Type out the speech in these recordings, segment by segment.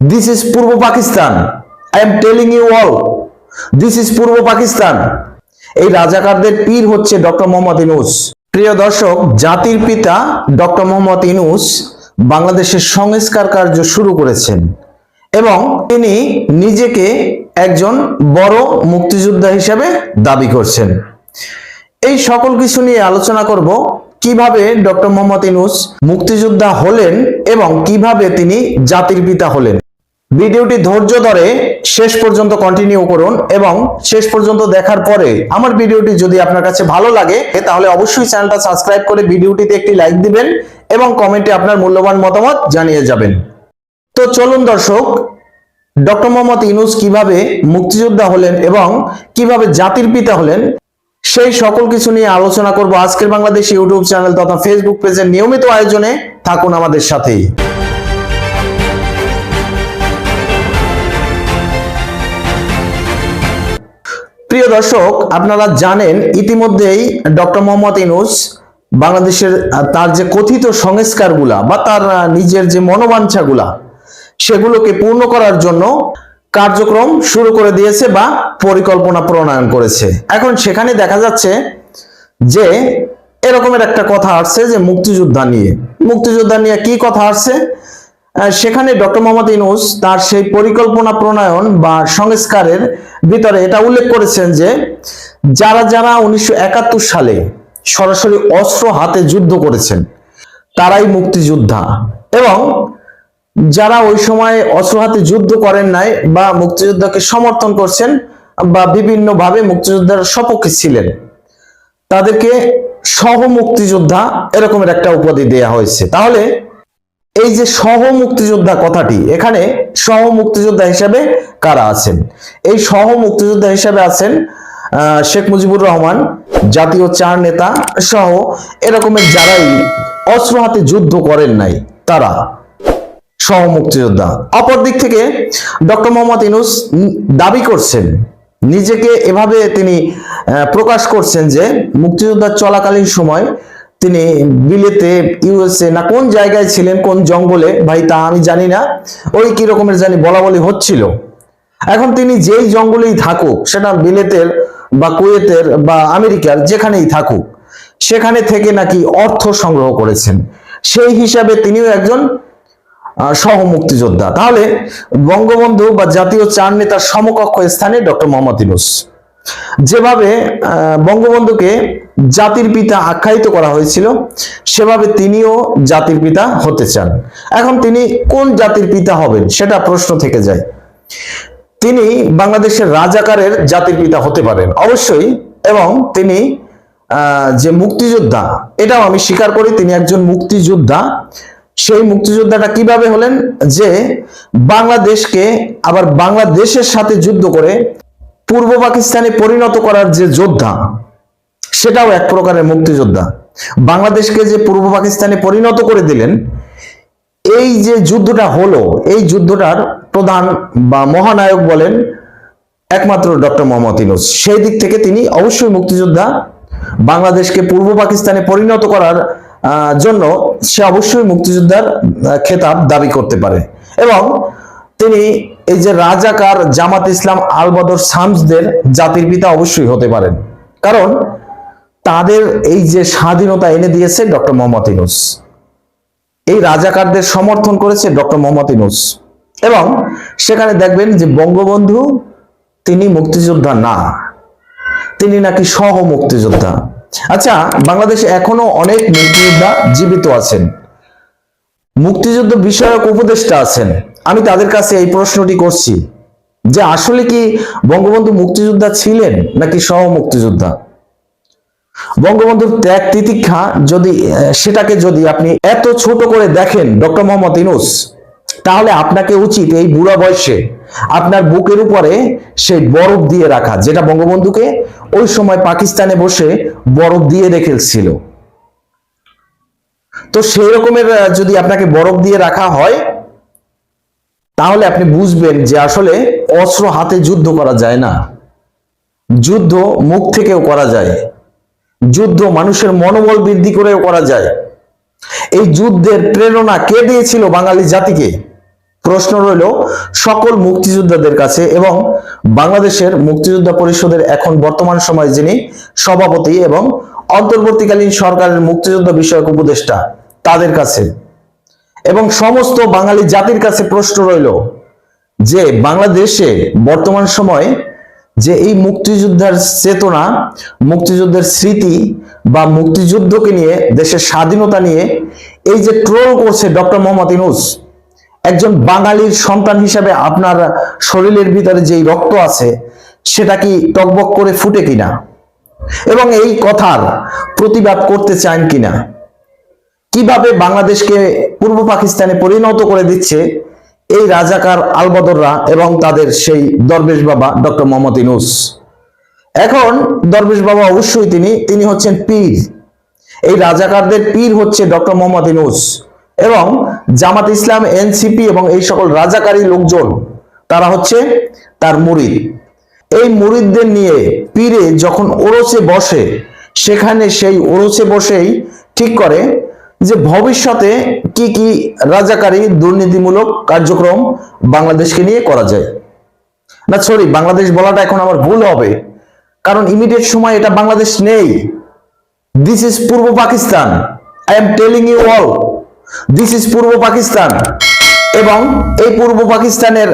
This is Purba Pakistan. I am telling you all this is পূর্ব পাকিস্তান. এই রাজাকারদের পীর হচ্ছে doctor Mohammad Yunus প্রিয় দর্শক, জাতির পিতা ডক্টর মোহাম্মদ ইনুস বাংলাদেশের সংস্কার কার্য শুরু করেছেন এবং তিনি নিজেকে একজন বড় মুক্তিযোদ্ধা হিসেবে দাবি করছেন। এই সকল কিছু নিয়ে আলোচনা করব কীভাবে ডক্টর মোহাম্মদ ইনুস মুক্তিযোদ্ধা হলেন এবং কীভাবে তিনি জাতির পিতা হলেন। ভিডিওটি ধৈর্য ধরে শেষ পর্যন্ত কন্টিনিউ করুন এবং শেষ পর্যন্ত দেখার পরে আমার ভিডিওটি যদি আপনার কাছে ভালো লাগে তাহলে অবশ্যই চ্যানেলটা সাবস্ক্রাইব করে ভিডিওটিতে একটি লাইক দিবেন এবং কমেন্টে আপনার মূল্যবান মতামত জানিয়ে যাবেন। তো চলুন দর্শক ডক্টর মোহাম্মদ ইনুস কীভাবে মুক্তিযোদ্ধা হলেন এবং কীভাবে জাতির পিতা হলেন, সেই সকল কিছু নিয়ে আলোচনা করব আজকের বাংলাদেশ ইউটিউব চ্যানেল তথা ফেসবুক পেজের নিয়মিত আয়োজনে। থাকুন আমাদের সাথেই। প্রিয় দর্শক, আপনারা জানেন ইতিমধ্যেই ডক্টর মোহাম্মদ ইনুস বাংলাদেশের তার যে কথিত সংস্কারগুলা বা তার নিজের যে মনোবাঞ্ছাগুলা, সেগুলোকে পূর্ণ করার জন্য কার্যক্রম শুরু করে দিয়েছে বা পরিকল্পনা প্রণয়ন করেছে। এখন সেখানে দেখা যাচ্ছে যে এরকমের একটা কথা আসছে যে মুক্তিযোদ্ধা নিয়ে। মুক্তিযোদ্ধা নিয়ে কি কথা আসছে? সেখানে ডক্টর মোহাম্মদ ইনুস তার সেই পরিকল্পনা প্রণয়ন বা সংস্কারের ভিতরে এটা উল্লেখ করেছেন যে যারা যারা উনিশশো একাত্তর সালে সরাসরি অস্ত্র হাতে যুদ্ধ করেছেন, তারাই মুক্তিযোদ্ধা। এবং যারা ওই সময় অস্ত্র হাতে যুদ্ধ করেন নাই বা মুক্তিযোদ্ধাকে সমর্থন করছেন বা বিভিন্নভাবে মুক্তিযোদ্ধার সপক্ষে ছিলেন, তাদেরকে সহ মুক্তিযোদ্ধা এরকমের একটা উপাধি দেয়া হয়েছে। তাহলে এই যে সহ মুক্তিযোদ্ধা কথাটি, এখানে সহ মুক্তিযোদ্ধা হিসাবে কারা আছেন? এই সহ মুক্তিযোদ্ধা হিসাবে আছেন শেখ মুজিবুর রহমান, জাতীয় চার নেতা সহ এরকমের যারাই অস্ত্র হাতে যুদ্ধ করেন নাই, তারা সহ মুক্তিযোদ্ধা। অপর দিক থেকে ডক্টর মোহাম্মদ ইনুস দাবি করছেন, নিজেকে এভাবে তিনি প্রকাশ করছেন যে মুক্তিযোদ্ধা চলাকালীন সময় তিনি বিলেতে ইউএসএ না কোন জায়গায় ছিলেন, কোন জঙ্গলে, ভাই তা আমি জানি না। ওই কি রকমের জানি বলা বলি হচ্ছিল। এখন তিনি যেই জঙ্গলেই থাকুক, সেটা বিলেতের বা কুয়েতের বা আমেরিকার যেখানেই থাকুক, সেখানে থেকে নাকি অর্থ সংগ্রহ করেছেন। সেই হিসাবে তিনিও একজন সহ মুক্তিযোদ্ধা তাহলে বঙ্গবন্ধু বা জাতীয় চার নেতার সমকক্ষ স্থানে ডক্টর মোহাম্মদ ইউনুস। যেভাবে বঙ্গবন্ধুকে জাতির পিতা আখ্যায়িত করা হয়েছিল, সেভাবে তিনিও জাতির পিতা হতে চান। এখন তিনি কোন জাতির পিতা হবেন সেটা প্রশ্ন থেকে যায়। তিনি বাংলাদেশের রাজাকারের জাতির পিতা হতে পারেন, অবশ্যই। এবং তিনি যে মুক্তিযোদ্ধা, এটাও আমি স্বীকার করি, তিনি একজন মুক্তিযোদ্ধা। সেই মুক্তিযোদ্ধাটা কীভাবে হলেন? যে বাংলাদেশকে আবার বাংলাদেশের সাথে যুদ্ধ করে পূর্ব পাকিস্তানে পরিণত করার যে যোদ্ধা সেটাও এক প্রকারের মুক্তিযোদ্ধা। বাংলাদেশকে যে পূর্ব পাকিস্তানে পরিণত করে দিলেন, এই যে যুদ্ধটা হলো, এই যুদ্ধটার প্রধান বা মহানায়ক বলেন একমাত্র ডক্টর মোহাম্মদ ইউনুস। সেই দিক থেকে তিনি অবশ্যই মুক্তিযোদ্ধা। বাংলাদেশকে পূর্ব পাকিস্তানে পরিণত করার জন্য সে অবশ্যই মুক্তিযোদ্ধার খেতাব দাবি করতে পারে। এবং তিনি এই যে রাজাকার জামাত ইসলাম আল বদর শামসদের জাতির পিতা অবশ্যই হতে পারেন। কারণ তাদের এই যে স্বাধীনতা এনে দিয়েছে ডক্টর মোহাম্মদ ইউনুস। এই রাজাকারদের সমর্থন করেছে ডক্টর মোহাম্মদ ইনুস এবং সেখানে দেখবেন যে বঙ্গবন্ধু তিনি মুক্তিযোদ্ধা না, তিনি নাকি সহ মুক্তিযোদ্ধা। আচ্ছা বাংলাদেশে এখনও অনেক মুক্তিযোদ্ধা জীবিত আছেন। মুক্তিযুদ্ধ বিষয়ক উপদেষ্টা আছেন। আমি তাদের কাছে এই প্রশ্নটি করছি যে আসলে কি বঙ্গবন্ধু মুক্তিযোদ্ধা ছিলেন নাকি সহ মুক্তিযোদ্ধা? বঙ্গবন্ধুর ত্যাগ তিতিক্ষা যদি সেটাকে যদি আপনি এত ছোট করে দেখেন, ডক্টর মোহাম্মদ ইনুস তাহলে আপনাকে উচিত এই বুড়া বয়সে আপনার বুকের উপরে সেই বরফ দিয়ে রাখা, যেটা বঙ্গবন্ধুকে ওই সময় পাকিস্তানে বসে বরফ দিয়ে রেখেছিল তো সেই রকমের যদি আপনাকে বরফ দিয়ে রাখা হয়, তাহলে আপনি বুঝবেন যে আসলে অস্ত্র হাতে যুদ্ধ করা যায় না। যুদ্ধ মুখ থেকেও করা যায়। যুদ্ধ মানুষের মনোবল বৃদ্ধি করেও করা যায়। এই যুদ্ধের প্রেরণা কে দিয়েছিল বাঙালি জাতিকে? প্রশ্ন রইল, সকল মুক্তিযোদ্ধাদের কাছে এবং বাংলাদেশের মুক্তিযোদ্ধা পরিষদের এখন বর্তমান সময়ে যিনি সভাপতি এবং অন্তর্বর্তীকালীন সরকারের মুক্তিযোদ্ধা বিষয়ক উপদেষ্টা, তাদের কাছে। এবং সমস্ত বাঙালি জাতির কাছে প্রশ্ন রইল যে, বাংলাদেশে বর্তমান সময়ে যে এই মুক্তিযোদ্ধার চেতনা, মুক্তিযুদ্ধের স্মৃতি বা মুক্তিযুদ্ধকে নিয়ে, দেশের স্বাধীনতা নিয়ে এই যে ট্রোল করছে ডক্টর মোহাম্মদ ইনুস একজন বাঙালির সন্তান হিসাবে আপনার শরীরের ভিতরে যেই রক্ত আছে, সেটা কি টকবক করে ফুটে কিনা? এবং এই কথার প্রতিবাদ করতে চান কিনা? কীভাবে বাংলাদেশকে পূর্ব পাকিস্তানে পরিণত করে দিচ্ছে? এই রাজাকার আলবদররা এবং তাদের সেই দরবেশ বাবা ডক্টর মোহাম্মদ ইনুস এখন দরবেশ বাবা অবশ্যই তিনি তিনি হচ্ছেন পীর। এই রাজাকারদের পীর হচ্ছে ডক্টর মোহাম্মদ ইনুস এবং জামাত ইসলাম, এনসিপি এবং এই সকল রাজাকারী লোকজন, তারা হচ্ছে তার মুরিদ। এই মুরিদদের নিয়ে পীরে যখন ওরসে বসে, সেখানে সেই ওরসে বসেই ঠিক করে যে ভবিষ্যতে কি কি রাজাকারী দুর্নীতিমূলক কার্যক্রম বাংলাদেশকে নিয়ে করা যায়। না সরি বাংলাদেশ বলাটা এখন আমার ভুল হবে। কারণ ইমিডিয়েট সময় এটা বাংলাদেশ নেই। This is Purba Pakistan. I am telling you all this is পূর্ব পাকিস্তান। এবং এই পূর্ব পাকিস্তানের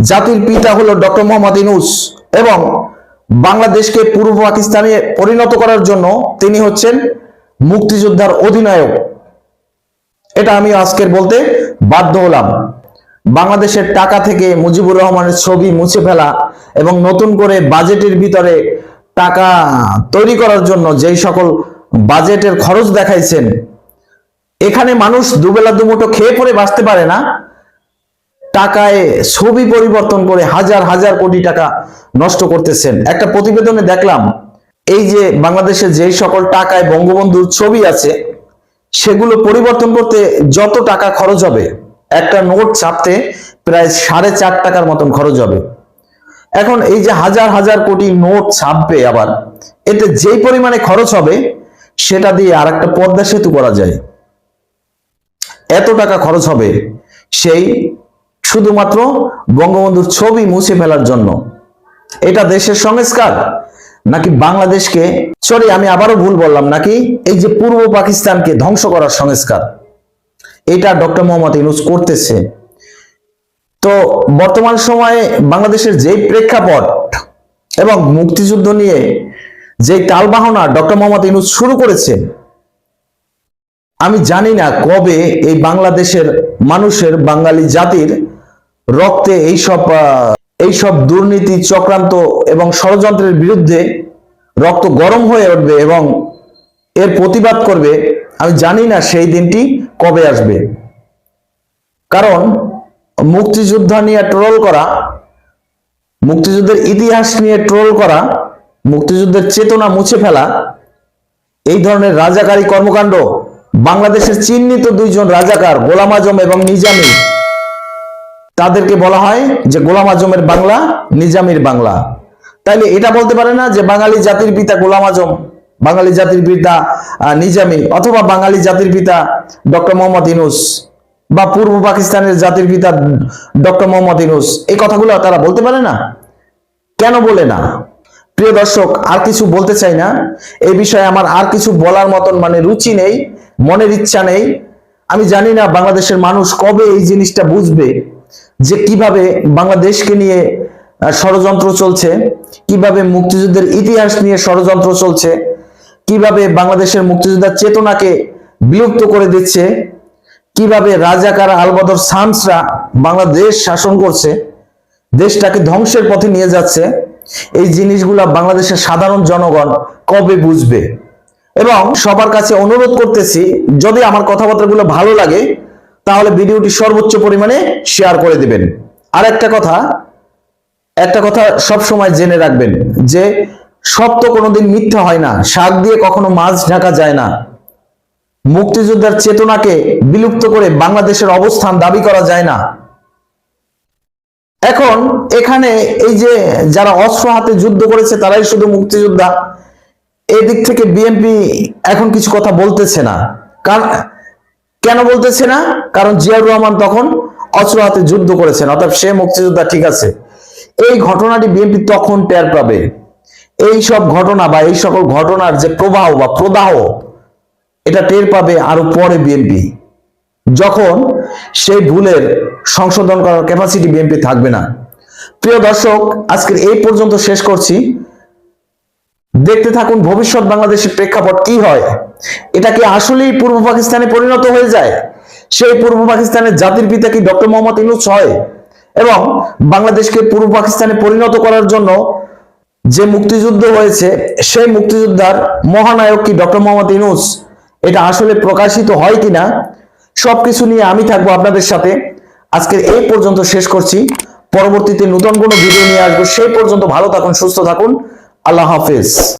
জাতির পিতা হলো ডক্টর মোহাম্মদ ইনুস এবং বাংলাদেশকে পূর্ব পাকিস্তানে পরিণত করার জন্য তিনি হচ্ছেন মুক্তিযোদ্ধার অধিনায়ক। এটা আমি আজকের বলতে বাধ্য হলাম। বাংলাদেশের টাকা থেকে মুজিবুর রহমানের ছবি মুছে ফেলা এবং নতুন করে বাজেটের ভিতরে টাকা তৈরি করার জন্য যেই সকল বাজেটের খরচ দেখাইছেন, এখানে মানুষ দুবেলা দুমুঠো খেয়ে পরে বাঁচতে পারে না। টাকায় ছবি পরিবর্তন করে হাজার হাজার কোটি টাকা নষ্ট করতেছেন। একটা প্রতিবেদনে দেখলাম এই যে বাংলাদেশে যেই সকল টাকায় বঙ্গবন্ধুর ছবি আছে, সেগুলো পরিবর্তন করতে যত টাকা খরচ হবে, একটা নোট ছাপতে প্রায় সাড়ে চার টাকার মতন খরচ হবে। এখন এই যে হাজার হাজার কোটি নোট ছাপবে আবার, এতে যেই পরিমাণে খরচ হবে, সেটা দিয়ে আর একটা পদ্মা সেতু করা যায়। এত টাকা খরচ হবে, সেই শুধুমাত্র বঙ্গবন্ধুর ছবি মুছে ফেলার জন্য। এটা দেশের সংস্কার। নাকি বাংলাদেশকে? সরি আমি আবারও ভুল বললাম, নাকি? এই যে পূর্ব পাকিস্তানকে ধ্বংস করার সংস্কার, এটা ডক্টর মোহাম্মদ ইউনুস করতেছে। তো বর্তমান সময়ে বাংলাদেশের যে প্রেক্ষাপট এবং মুক্তিযুদ্ধ নিয়ে যে তালবাহনা ডক্টর মোহাম্মদ ইউনুস শুরু করেছে আমি জানি না কবে এই বাংলাদেশের মানুষের, বাঙালি জাতির রক্তে এইসব এইসব দুর্নীতি, চক্রান্ত এবং ষড়যন্ত্রের বিরুদ্ধে রক্ত গরম হয়ে উঠবে এবং এর প্রতিবাদ করবে, আমি জানি না সেই দিনটি কবে আসবে। কারণ মুক্তিযোদ্ধা নিয়ে ট্রোল করা, মুক্তিযুদ্ধের ইতিহাস নিয়ে ট্রোল করা, মুক্তিযুদ্ধের চেতনা মুছে ফেলা, এই ধরনের রাজাকারী কর্মকাণ্ড, বাংলাদেশের চিহ্নিত দুইজন রাজাকার গোলাম আজম এবং নিজামী তাদেরকে বলা হয় যে গোলাম আজমের বাংলা, নিজামীর বাংলা। তাইলে এটা বলতে পারে না যে বাঙালি জাতির পিতা গোলাম আজম, বাঙালি জাতির পিতা নিজামি অথবা বাঙালি জাতির পিতা ডক্টর মোহাম্মদ ইনুস বা পূর্ব পাকিস্তানের জাতির পিতা ডক্টর মোহাম্মদ ইনুস এই কথাগুলো তারা বলতে পারে না? কেন বলে না? প্রিয় দর্শক, আর কিছু বলতে চাই না। এই বিষয়ে আমার আর কিছু বলার মতন মানে রুচি নেই, মনের ইচ্ছা নেই। আমি জানি না বাংলাদেশের মানুষ কবে এই জিনিসটা বুঝবে। যে কীভাবে বাংলাদেশকে নিয়ে ষড়যন্ত্র চলছে, কীভাবে মুক্তিযুদ্ধের ইতিহাস নিয়ে ষড়যন্ত্র চলছে, কীভাবে বাংলাদেশের মুক্তিযোদ্ধার চেতনাকে বিলুপ্ত করে দিচ্ছে, কীভাবে রাজাকার আলবদর সামসরা বাংলাদেশ শাসন করছে, দেশটাকে ধ্বংসের পথে নিয়ে যাচ্ছে, এই জিনিসগুলা বাংলাদেশের সাধারণ জনগণ কবে বুঝবে? এবং সবার কাছে অনুরোধ করতেছি, যদি আমার কথাবার্তাগুলো ভালো লাগে তাহলে ভিডিওটি সর্বোচ্চ পরিমাণে শেয়ার করে দিবেন। আর একটা কথা একটা কথা সব সময় জেনে রাখবেন যে সত্য কোনোদিন মিথ্যা হয় না, শাক দিয়ে কখনো মাছ ঢাকা যায় না। মুক্তিযোদ্ধার চেতনাকে বিলুপ্ত করে বাংলাদেশের অবস্থান দাবি করা যায় না। এখন এখানে এই যে যারা অস্ত্র হাতে যুদ্ধ করেছে, তারাই শুধু মুক্তিযোদ্ধা, এদিক থেকে বিএনপি এখন কিছু কথা বলতেছে না। কারণ কেন বলতেছে না? কারণ জিয়াউর রহমান তখন অস্ত্র হাতে যুদ্ধ করেছেন, অর্থাৎ সে মুক্তিযোদ্ধা ঠিক আছে। এই ঘটনাটি বিএনপি তখন টের পাবে। এই সব ঘটনা বা এই সকল ঘটনার যে প্রবাহ বা প্রদাহ, এটা টের পাবে আরও পরে বিএনপি। যখন সেই ভুলের সংশোধন করার ক্যাপাসিটি বিএনপি থাকবে না। প্রিয় দর্শক, আজকের এই পর্যন্ত শেষ করছি। দেখতে থাকুন ভবিষ্যৎ বাংলাদেশের প্রেক্ষাপট কি হয়। এটা কি আসলেই পূর্ব পাকিস্তানে পরিণত হয়ে যায়? সেই পূর্ব পাকিস্তানের জাতির পিতা কি ডক্টর মোহাম্মদ ইউনুস হয়? এবং বাংলাদেশকে পূর্ব পাকিস্তানে পরিণত করার জন্য যে মুক্তিযুদ্ধ হয়েছে, সেই মুক্তিযোদ্ধার মহানায়ক কি ডক্টর মোহাম্মদ ইউনুস? এটা আসলে প্রকাশিত হয় কিনা? সবকিছু নিয়ে আমি থাকব আপনাদের সাথে। আজকের এই পর্যন্ত শেষ করছি। পরবর্তীতে নতুন কোনো ভিডিও নিয়ে আসব। সেই পর্যন্ত ভালো থাকুন, সুস্থ থাকুন। আল্লাহ হাফেজ।